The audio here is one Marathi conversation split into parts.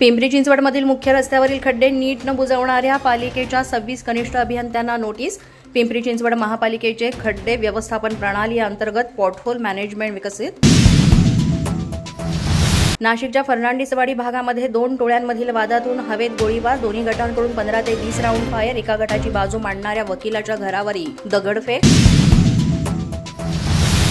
पिंपरी चिंचवडमधील मुख्य रस्त्यावरील खड्डे नीट न बुजवणाऱ्या पालिकेच्या सव्वीस कनिष्ठ अभियंत्यांना नोटीस. पिंपरी चिंचवड महापालिकेचे खड्डे व्यवस्थापन प्रणाली अंतर्गत पॉटहोल मॅनेजमेंट विकसित. नाशिकच्या फर्नांडिसवाडी भागामध्ये दोन टोळ्यांमधील वादातून हवेत गोळीबार. दोन्ही गटांकडून पंधरा ते वीस राऊंड फायर. एका गटाची बाजू मांडणाऱ्या वकिलाच्या घरावरही दगडफेक.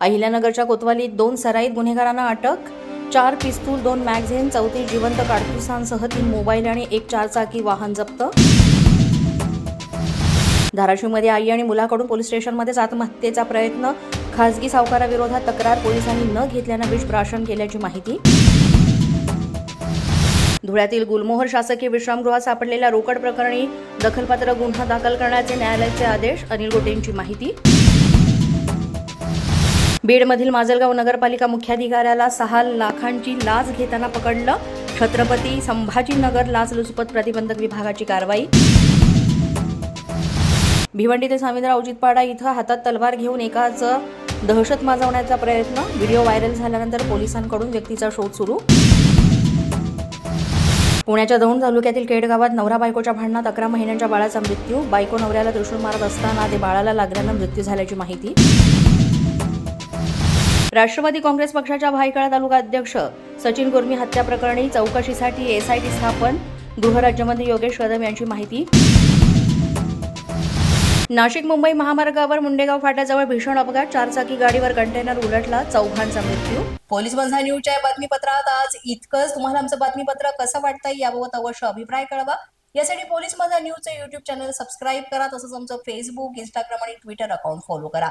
अहिल्यानगरच्या कोतवालीत दोन सराईत गुन्हेगारांना अटक. चार पिस्तूल दोन मॅगझिन चौतीस जिवंत काडतुसांसह तीन मोबाईल आणि एक चारचाकी वाहन जप्त. धाराशिवमध्ये आई आणि मुलाकडून पोलीस स्टेशनमध्येच आत्महत्येचा प्रयत्न. खासगी सावकाराविरोधात तक्रार पोलिसांनी न घेतल्यानं विष प्राशन केल्याची माहिती. धुळ्यातील गुलमोहर शासकीय विश्रामगृहात सापडलेल्या रोकड प्रकरणी दखलपात्र गुन्हा दाखल करण्याचे न्यायालयाचे आदेश अनिल गोटेंची माहिती. बीडमधील माजलगाव नगरपालिका मुख्याधिकाऱ्याला सहा लाखांची लाच घेताना पकडलं. छत्रपती संभाजीनगर लाचलुचपत प्रतिबंधक विभागाची कारवाई. भिवंडी ते स्वामींद्र अवजितपाडा इथं हातात तलवार घेऊन एकाचं दहशत माजवण्याचा प्रयत्न. व्हिडिओ व्हायरल झाल्यानंतर पोलिसांकडून व्यक्तीचा शोध सुरू. पुण्याच्या दौंड तालुक्यातील केड गावात नवरा बायकोच्या भांडणात अकरा महिन्यांच्या बाळाचा मृत्यू. बायको नवऱ्याला त्रिशूळ मारत असताना ते बाळाला लागल्यानं मृत्यू झाल्याची माहिती. राष्ट्रवादी काँग्रेस पक्षाच्या भायखळा तालुका अध्यक्ष सचिन गुर्मी हत्या प्रकरणी चौकशीसाठी एसआयटी स्थापन गृहराज्यमंत्री योगेश कदम यांची माहिती. नाशिक मुंबई महामार्गावर मुंडेगाव फाट्याजवळ भीषण अपघात चारचाकी गाडीवर कंटेनर उलटला चौघांचा मृत्यू. पोलीस बंधा न्यूजच्या या बातमीपत्रात आज इतकंच. तुम्हाला आमचं बातमीपत्र कसं वाटतंय याबाबत अवश्य अभिप्राय कळवा. यासाठी पोलीस माझा न्यूजचं युट्यूब चॅनल सबस्क्राईब करा तसंच आमचं फेसबुक इंस्टाग्राम आणि ट्विटर अकाउंट फॉलो करा.